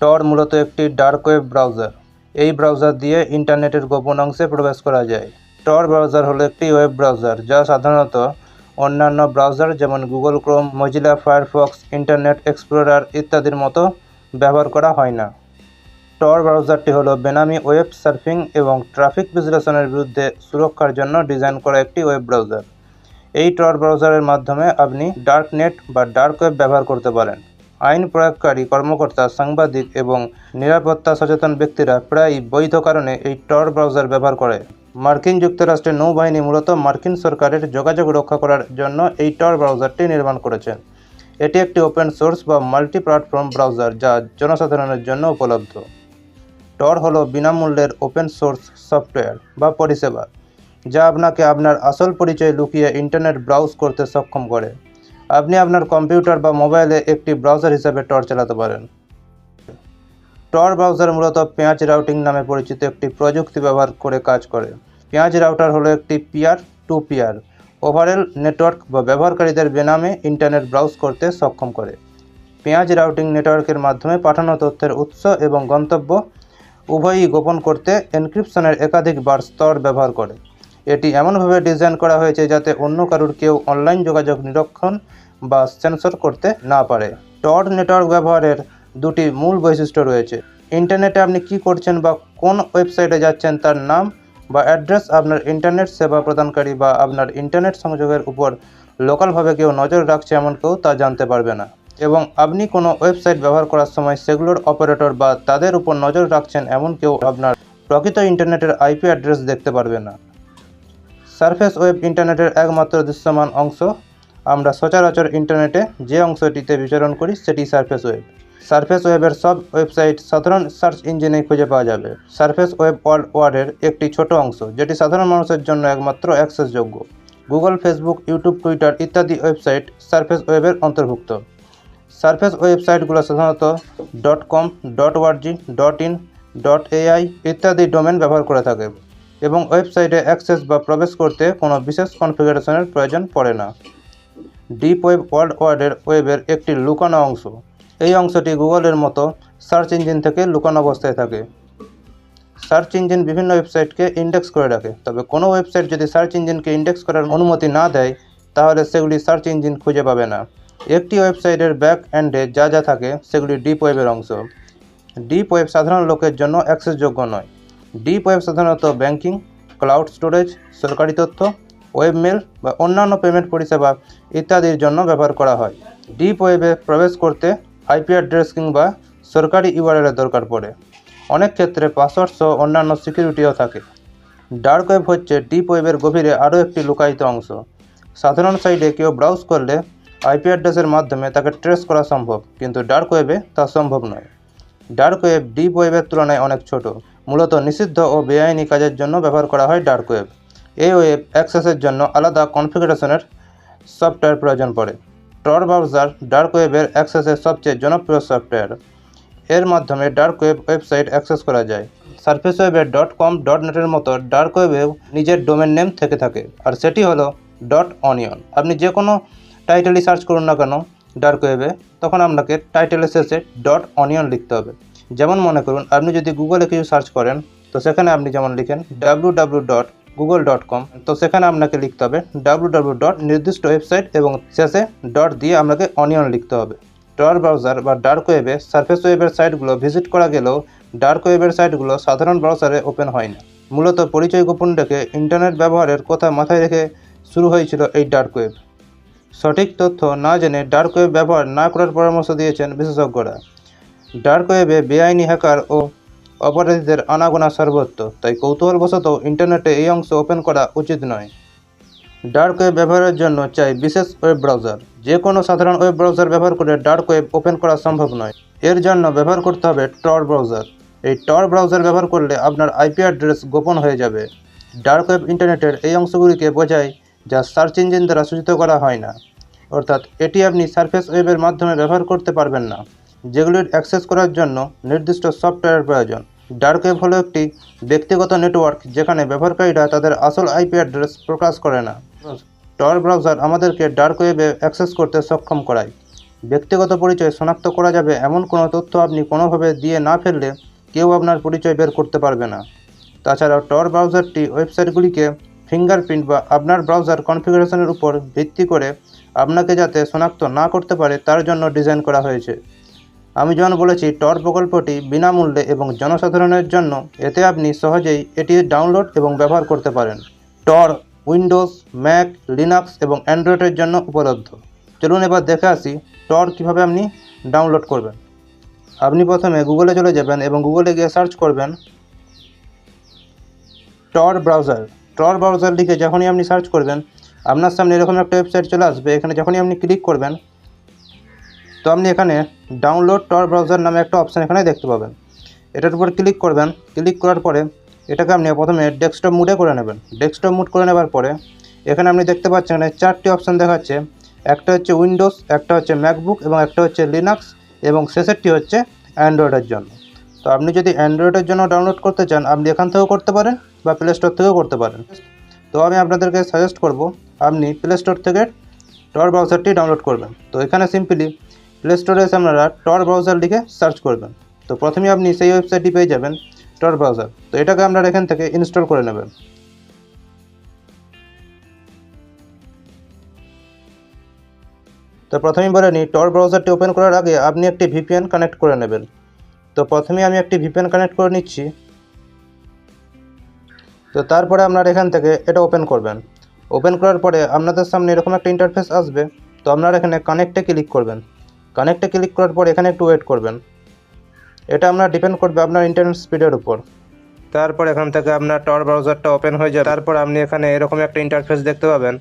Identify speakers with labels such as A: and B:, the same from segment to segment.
A: টর মূলত একটি dark web browser. এই ব্রাউজার দিয়ে ইন্টারনেটের গোপন অংশে প্রবেশ করা যায়। টর ব্রাউজার হলো একটি ওয়েব ব্রাউজার, যা সাধারণত অন্যান্য ব্রাউজার যেমন Google Chrome, Mozilla, Firefox, Internet Explorer ইত্যাদির মতো ব্যবহার করা হয় না। টর ব্রাউজারটি হলো বেনামি ওয়েব সার্ফিং এবং ট্রাফিক বিশ্লেষণের বিরুদ্ধে সুরক্ষার জন্য ডিজাইন করা একটি ওয়েব ব্রাউজার। এই টর ব্রাউজারের মাধ্যমে আপনি ডার্ক নেট বা ডার্ক ওয়েব ব্যবহার করতে পারেন। আইন প্রয়োগকারী কর্মকর্তা, সাংবাদিক এবং নিরাপত্তা সচেতন ব্যক্তিরা প্রায়ই বৈধ কারণে এই টর ব্রাউজার ব্যবহার করে। মার্কিন যুক্তরাষ্ট্রের নৌবাহিনী মূলত মার্কিন সরকারের যোগাযোগ রক্ষা করার জন্য এই টর ব্রাউজারটি নির্মাণ করেছেন। এটি একটি ওপেন সোর্স বা মাল্টি প্ল্যাটফর্ম ব্রাউজার যা জনসাধারণের জন্য উপলব্ধ। টর হলো বিনামূল্যের ওপেন সোর্স সফটওয়্যার বা পরিষেবা, যা আপনাকে আপনার আসল পরিচয় লুকিয়ে ইন্টারনেট ব্রাউজ করতে সক্ষম করে। আপনি আপনার কম্পিউটার বা মোবাইলে একটি ব্রাউজার হিসাবে টর চালাতে পারেন। টর ব্রাউজার মূলত পেঁয়াজ রাউটিং নামে পরিচিত একটি প্রযুক্তি ব্যবহার করে কাজ করে। পেঁয়াজ রাউটার হলো একটি peer to peer overall network বা ব্যবহারকারীদের বেনামে ইন্টারনেট ব্রাউজ করতে সক্ষম করে। পেঁয়াজ রাউটিং নেটওয়ার্কের মাধ্যমে পাঠানো তথ্যের উৎস এবং গন্তব্য উভয়ই গোপন করতে এনক্রিপশনের একাধিক বার স্তর ব্যবহার করে। এটি এমনভাবে ডিজাইন করা হয়েছে যাতে অন্য কারুর কেউ অনলাইন যোগাযোগ নিরীক্ষণ বা সেন্সর করতে না পারে। টর নেটওয়ার্ক ব্যবহারের দুটি মূল বৈশিষ্ট্য রয়েছে। ইন্টারনেটে আপনি কি করছেন বা কোন ওয়েবসাইটে যাচ্ছেন তার নাম বা অ্যাড্রেস আপনার ইন্টারনেট সেবা প্রদানকারী বা আপনার ইন্টারনেট সংযোগের উপর লোকালভাবে কেউ নজর রাখছে এমন কেউ তা জানতে পারবে না। এবং আপনি কোনো ওয়েবসাইট ব্যবহার করার সময় সেগুলোর অপারেটর বা তাদের উপর নজর রাখছেন এমন কেউ আপনার প্রকৃত ইন্টারনেটের আইপি অ্যাড্রেস দেখতে পারবে না। সারফেস ওয়েব ইন্টারনেটের একমাত্র দৃশ্যমান অংশ। আমরা সচরাচর ইন্টারনেটে যে অংশটিতে বিচরণ করি, সেটি সারফেস ওয়েব। সারফেস ওয়েবের সব ওয়েবসাইট সাধারণ সার্চ ইঞ্জিনে খুঁজে পাওয়া যাবে। সারফেস ওয়েব ওয়ার্ল্ড ওয়ার্ডের একটি ছোট অংশ, যেটি সাধারণ মানুষের জন্য একমাত্র অ্যাক্সেসযোগ্য। গুগল, ফেসবুক, ইউটিউব, টুইটার ইত্যাদি ওয়েবসাইট সারফেস ওয়েবের অন্তর্ভুক্ত। সারফেস ওয়েবসাইটগুলো সাধারণত. Dot com dot org dot in dot AI ইত্যাদি ডোমেন ব্যবহার করে থাকে। এবং ওয়েবসাইটে অ্যাক্সেস বা প্রবেশ করতে কোনো বিশেষ কনফিগারেশনের প্রয়োজন পড়ে না। ডিপ ওয়েব ওয়ার্ল্ড ওয়ার্ডের ওয়েবের একটি লুকানো অংশ। এই অংশটি গুগলের মতো সার্চ ইঞ্জিন থেকে লুকানো অবস্থায় থাকে। সার্চ ইঞ্জিন বিভিন্ন ওয়েবসাইটকে ইন্ডেক্স করে রাখে, তবে কোনো ওয়েবসাইট যদি সার্চ ইঞ্জিনকে ইন্ডেক্স করার অনুমতি না দেয়, তাহলে সেগুলি সার্চ ইঞ্জিন খুঁজে পাবে না। একটি ওয়েবসাইটের ব্যাক এন্ডে যা যা থাকে, সেগুলি ডিপ ওয়েবের অংশ। ডিপ ওয়েব সাধারণ লোকের জন্য অ্যাক্সেসযোগ্য নয়। ডিপ ওয়েব সাধারণত ব্যাংকিং, ক্লাউড স্টোরেজ, সরকারি তথ্য ওয়েবমেল বা অন্যান্য পেমেন্ট পরিষেবা ইত্যাদির জন্য ব্যবহার করা হয়। ডিপ ওয়েবে প্রবেশ করতে আইপি অ্যাড্রেস কিংবা সরকারি ইউআরএলের দরকার পড়ে। অনেক ক্ষেত্রে পাসওয়ার্ড সহ অন্যান্য সিকিউরিটিও থাকে। ডার্ক ওয়েব হচ্ছে ডিপ ওয়েবের গভীরে আরও একটি লুকায়িত অংশ। সাধারণ সাইটে কেউ ব্রাউজ করলে আইপি অ্যাড্রেসের মাধ্যমে তাকে ট্রেস করা সম্ভব, কিন্তু ডার্ক ওয়েবে তা সম্ভব নয়। ডার্ক ওয়েব ডিপ ওয়েবের তুলনায় অনেক ছোট। মূলত নিষিদ্ধ ও বেআইনি কাজের জন্য ব্যবহার করা হয় ডার্ক ওয়েব। এই ওয়েব অ্যাক্সেসের জন্য আলাদা কনফিগারেশনের সফটওয়্যার প্রয়োজন পড়ে। টর ব্রাউজার ডার্ক ওয়েবের অ্যাক্সেসের সবচেয়ে জনপ্রিয় সফটওয়্যার। এর মাধ্যমে ডার্ক ওয়েব ওয়েবসাইট অ্যাক্সেস করা যায়। সার্ফেস ওয়েবের ডট কম ডট নেটের মতো ডার্ক ওয়েবেও নিজের ডোমেন নেম থেকে থাকে। আর সেটি হলো ডট অনিয়ন। আপনি যে কোনো টাইটেলই সার্চ করুন না কেন ডার্ক ওয়েবে, তখন আপনাকে টাইটেলের শেষে ডট অনিয়ন লিখতে হবে। যেমন মনে করুন, আপনি যদি গুগলে কিছু সার্চ করেন, তো সেখানে আপনি যেমন লিখেন W dot Google dot com তো সেখানে আপনাকে লিখতে হবে ডাব্লু ডাব্লু ডট নির্দিষ্ট ওয়েবসাইট এবং শেষে ডট দিয়ে আপনাকে অনিয়ন লিখতে হবে। টর ব্রাউজার বা ডার্ক ওয়েবে সার্ফেস ওয়েবের সাইটগুলো ভিজিট করা গেলেও ডার্ক ওয়েবের সাইটগুলো সাধারণ ব্রাউজারে ওপেন হয় না। মূলত পরিচয় গোপন রেখে ইন্টারনেট ব্যবহারের কথা মাথায় রেখে শুরু হয়েছিল এই ডার্ক ওয়েব সঠিক তথ্য না জেনে ডার্ক ওয়েব ব্যবহার না করার পরামর্শ দিয়েছেন বিশেষজ্ঞরা। ডার্ক ওয়েবে বেআইনি হ্যাকার ও অপরাধীদের আনাগোনা সর্বত্র তাই কৌতূহলবশত ইন্টারনেটে এই অংশ ওপেন করা উচিত নয়। ডার্ক ওয়েব ব্যবহারের জন্য চাই বিশেষ ওয়েব ব্রাউজার। যে কোনো সাধারণ ওয়েব ব্রাউজার ব্যবহার করে ডার্ক ওয়েব ওপেন করা সম্ভব নয়। এর জন্য ব্যবহার করতে হবে টর ব্রাউজার। এই টর ব্রাউজার ব্যবহার করলে আপনার আইপি অ্যাড্রেস গোপন হয়ে যাবে। ডার্ক ওয়েব ইন্টারনেটের এই অংশগুলিকে বোঝায় যা সার্চ ইঞ্জিন দ্বারা সূচিত করা হয় না। অর্থাৎ এটি আপনি সার্ফেস ওয়েবের মাধ্যমে ব্যবহার করতে পারবেন না। যেগুলির অ্যাক্সেস করার জন্য নির্দিষ্ট সফটওয়্যারের প্রয়োজন। ডার্ক ওয়েব হলো একটি ব্যক্তিগত নেটওয়ার্ক যেখানে ব্যবহারকারীরা তাদের আসল আইপি অ্যাড্রেস প্রকাশ করে না। টর ব্রাউজার আমাদেরকে ডার্ক ওয়েবে অ্যাক্সেস করতে সক্ষম করায়। ব্যক্তিগত পরিচয় শনাক্ত করা যাবে এমন কোনো তথ্য আপনি কোনোভাবে দিয়ে না ফেললে কেউ আপনার পরিচয় বের করতে পারবে না। তাছাড়াও টর ব্রাউজারটি ওয়েবসাইটগুলিকে ফিঙ্গারপ্রিন্ট বা আপনার ব্রাউজার কনফিগারেশনের উপর ভিত্তি করে আপনাকে যাতে শনাক্ত না করতে পারে তার জন্য ডিজাইন করা হয়েছে। আমি যেমন বলেছি টর প্রকল্পটি বিনামূল্যে এবং জনসাধারণের জন্য এতে আপনি সহজেই এটি ডাউনলোড এবং ব্যবহার করতে পারেন। টর উইন্ডোজ, ম্যাক, লিনাক্স এবং অ্যান্ড্রয়েডের জন্য উপলব্ধ। চলুন এবার দেখে আসি টর কীভাবে আপনি ডাউনলোড করবেন। আপনি প্রথমে গুগলে চলে যাবেন এবং গুগলে গিয়ে সার্চ করবেন টর ব্রাউজার। টর ব্রাউজার লিখে যখনই আপনি সার্চ করবেন, আপনার সামনে এরকম একটা ওয়েবসাইট চলে আসবে। এখানে যখনই আপনি ক্লিক করবেন তো আপনি এখানে ডাউনলোড টর ব্রাউজার নামে একটা অপশান এখানে দেখতে পাবেন। এটার উপর ক্লিক করবেন। ক্লিক করার পরে এটাকে আপনি প্রথমে ডেস্কটপ মুডে করে নেবেন। ডেস্কটপ মুড করে নেবার পরে এখানে আপনি দেখতে পাচ্ছেন এখানে চারটি অপশান দেখাচ্ছে। একটা হচ্ছে উইন্ডোজ একটা হচ্ছে ম্যাকবুক এবং একটা হচ্ছে লিনাক্স এবং শেষেরটি হচ্ছে অ্যান্ড্রয়েডের জন্য। তো আপনি যদি অ্যান্ড্রয়েডের জন্য ডাউনলোড করতে চান, আপনি এখান থেকেও করতে পারেন বা প্লে স্টোর থেকেও করতে পারেন। তো আমি আপনাদেরকে সাজেস্ট করব, আপনি প্লে স্টোর থেকে টর ব্রাউজারটি ডাউনলোড করবেন। তো এখানে সিম্পলি প্লে স্টোরে এসে আপনারা টর ব্রাউজার লিখে সার্চ করবেন। তো প্রথমে আপনি সেই ওয়েবসাইটটি পেয়ে যাবেন টর ব্রাউজার তো এটাকে আপনারা এখান থেকে ইনস্টল করে নেবেন। তো প্রথমেই বলে নিই টর ব্রাউজারটি ওপেন করার আগে আপনি একটি ভিপিএন কানেক্ট করে নেবেন। তো প্রথমে আমি একটি ভিপিএন কানেক্ট করে নিচ্ছি। তো তারপরে আপনারা এখান থেকে এটা ওপেন করবেন। ওপেন করার পরে আপনাদের সামনে এরকম একটা ইন্টারফেস আসবে। তো আপনারা এখানে কানেক্টে ক্লিক করবেন। কানেক্টে ক্লিক করার পর এখানে একটু ওয়েট করবেন। এটা আপনার ডিপেন্ড করবে আপনার ইন্টারনেট স্পিডের উপর। তারপর এখান থেকে আপনার টর ব্রাউজারটা ওপেন হয়ে যাবে। তারপর আপনি এখানে এরকম একটা ইন্টারফেস দেখতে পাবেন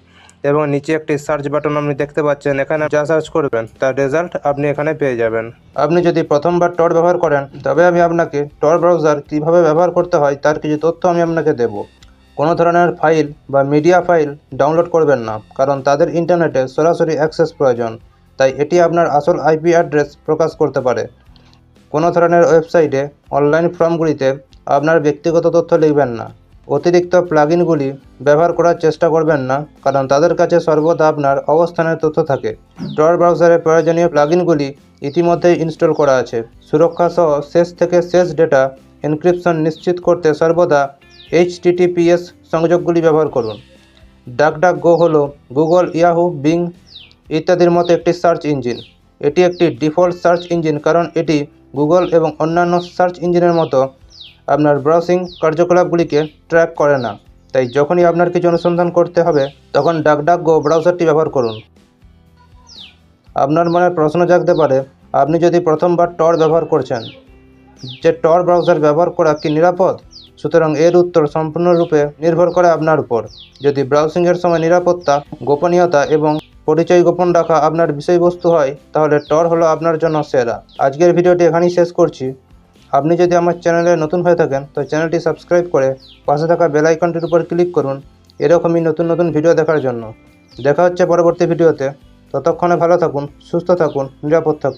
A: এবং নিচে একটি সার্চ বাটন আপনি দেখতে পাচ্ছেন। এখানে যা সার্চ করবেন তার রেজাল্ট আপনি এখানে পেয়ে যাবেন। আপনি যদি প্রথমবার টর ব্যবহার করেন তবে আমি আপনাকে টর ব্রাউজার কীভাবে ব্যবহার করতে হয় তার কিছু তথ্য আমি আপনাকে দেব। কোনো ধরনের ফাইল বা মিডিয়া ফাইল ডাউনলোড করবেন না কারণ তাদের ইন্টারনেটে সরাসরি অ্যাক্সেস প্রয়োজন। তাই এটি আপনার আসল আইপি অ্যাড্রেস প্রকাশ করতে পারে। কোনো ধরনের ওয়েবসাইটে, অনলাইন ফর্মগুলিতে আপনার ব্যক্তিগত তথ্য লিখবেন না। অতিরিক্ত প্লাগইনগুলি ব্যবহার করার চেষ্টা করবেন না, কারণ তাদের কাছে সর্বদা আপনার অবস্থানের তথ্য থাকে। টর ব্রাউজারে প্রয়োজনীয় প্লাগইনগুলি ইতিমধ্যেই ইনস্টল করা আছে। সুরক্ষা সহ শেষ থেকে শেষ ডেটা এনক্রিপশন নিশ্চিত করতে সর্বদা এইচটিটিপিএস সংযোগগুলি ব্যবহার করুন। ডাক ডাক গো হলো গুগল, ইয়াহু, বিং ইত্যাদির মতো একটি সার্চ ইঞ্জিন। এটি একটি ডিফল্ট সার্চ ইঞ্জিন কারণ এটি গুগল এবং অন্যান্য সার্চ ইঞ্জিনের মতো আপনার ব্রাউজিং কার্যকলাপগুলিকে ট্র্যাক করে না। তাই যখনই আপনার কিছু অনুসন্ধান করতে হবে, তখন ডাক ডাক গো ব্রাউজারটি ব্যবহার করুন। আপনার মনে প্রশ্ন জাগতে পারে, আপনি যদি প্রথমবার টর ব্যবহার করছেন, যে টর ব্রাউজার ব্যবহার করা কি নিরাপদ? সুতরাং এর উত্তর সম্পূর্ণরূপে নির্ভর করে আপনার উপর। যদি ব্রাউজিংয়ের সময় নিরাপত্তা, গোপনীয়তা এবং পরিচয় গোপন রাখা আপনার বিষয়বস্তু হয়, তাহলে টর হলো আপনার জন্য সেরা। আজকের ভিডিওটি এখানেই শেষ করছি। আপনি যদি আমার চ্যানেলে নতুন হয়ে থাকেন, তো চ্যানেলটি সাবস্ক্রাইব করে পাশে থাকা বেল আইকনটির উপর ক্লিক করুন, এরকমই নতুন নতুন ভিডিও দেখার জন্য। দেখা হচ্ছে পরবর্তী ভিডিওতে। ততক্ষণে ভালো থাকুন, সুস্থ থাকুন, নিরাপদ থাকুন।